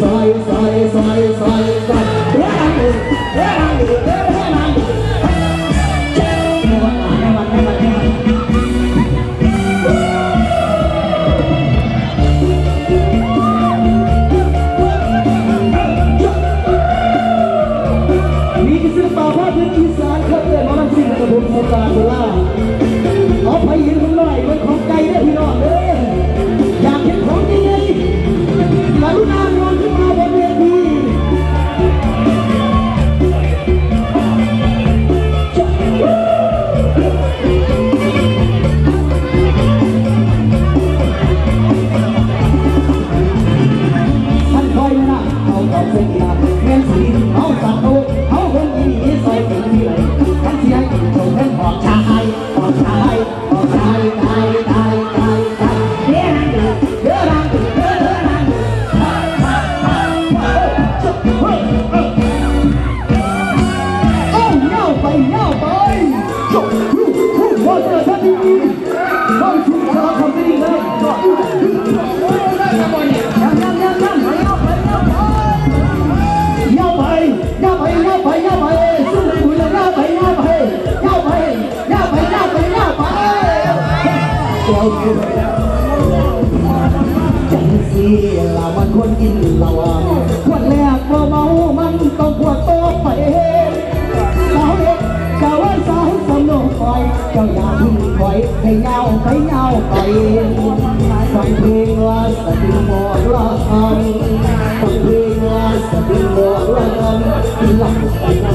fire fire fire fire sai. Sai, sai, sai, sai. ก้วเกิจังสีเรามันควรกินเราควรแลกพอเมามันต้องควรโตไปสาวเด็กกะว่าสาวสนุกคอยเจ้าอย่าพึ่งคอยให้เงาไปเงาไปฟังเพลงว่าสติหมดละอันฟังเพลงว่าสติหมดละอันหลับไป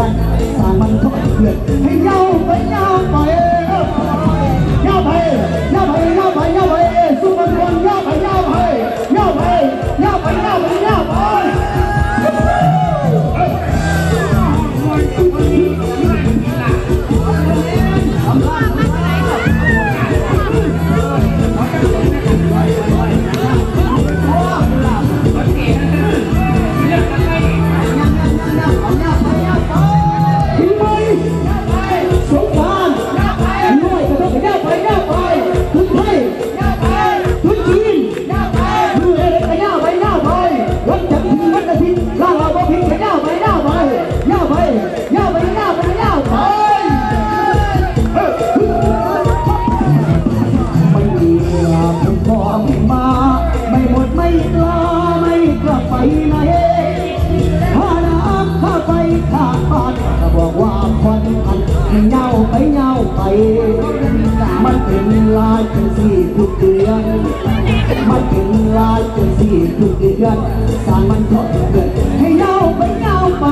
thành hoàng mang thúc lực hay nhau ทุนไทยทุนจีนมือเอกกระย่าไปย่าไปวันจันทร์วันอาทิตย์ลาลาบ่พิงย่าไปย่าไปย่าไปย่าไปย่าไปย่าไปไม่มีเวลาผมพอไมาไม่หมดไม่ลาไม่กลับไปไหนข้าน้ำข้าไปข้าปานบอกว่าคนมันเงาไปเงาไป เดือนมันถึงลาจะสี่ทุกเดือนสารมันก็เกิดให้เยาไปเยาไป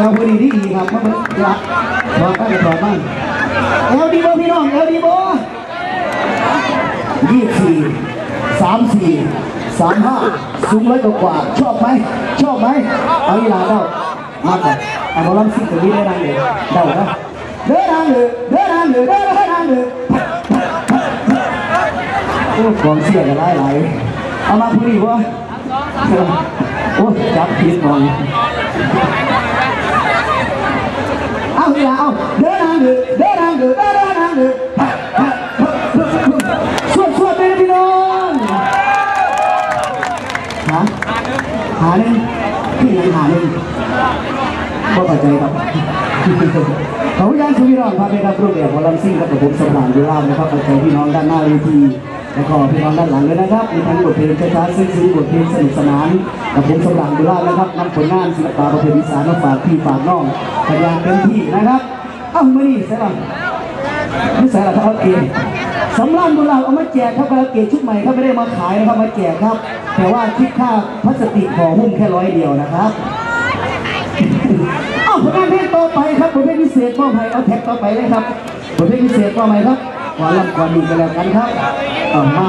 เอวไปดีดีครับมาเป็นละถอบ้างถอบ้างเอลดีโบพี่น้องเอลดีโบยี่สี่สามสี่สามห้าสูงร้อยกว่าชอบไหมชอบไหมเอาอีหลาเดามาก่อนเอาเราลำซิ่งตรงนี้ได้ดังเลยเด้านะเด้อดังเลยเด้อดังเลยเด้อดังเลยโอ้กองเสียกันหลายหลายเอามาพูดดีวะโอ้จับผิดหน่อย พี่ยังหาหนึ่งก็ปัจจัยครับขออนุญาตคุณพี่น้องพาไปรับรูปแบบวอลลัมซิ่งกับผมสำหรับดูล่ามนะครับปัจจัยพี่น้องด้านหน้าเวทีแล้วก็พี่น้องด้านหลังด้วยนะครับ มีทั้งบทเพลงช้าๆซึ้งๆบทเพลงสนุกสนานกับผมสำหรับดูล่ามนะครับนำผลงานศิลปะประเพณีสานมาฝากพี่ฝากน้องพยายามเต็มที่นะครับเอ้ามานี่ใส่หลังไม่ใส่ละครับเอาเกงสำรานโบราณเอามาแจกครับกระเกตชุดใหม่ครับไม่ได้มาขายนะครับมาแจกครับ แต่ว่าคิดค่าพลาสติกห่อหุ้มแค่ร้อยเดียวนะครับ อาผลงานเพลงต่อไปครับผลเพลงพิเศษมอบให้เอาแท็กต่อไปเลยครับผลเพลงพิเศษมอบให้ครับขอลำก่อนดีกันแล้วกันครับมา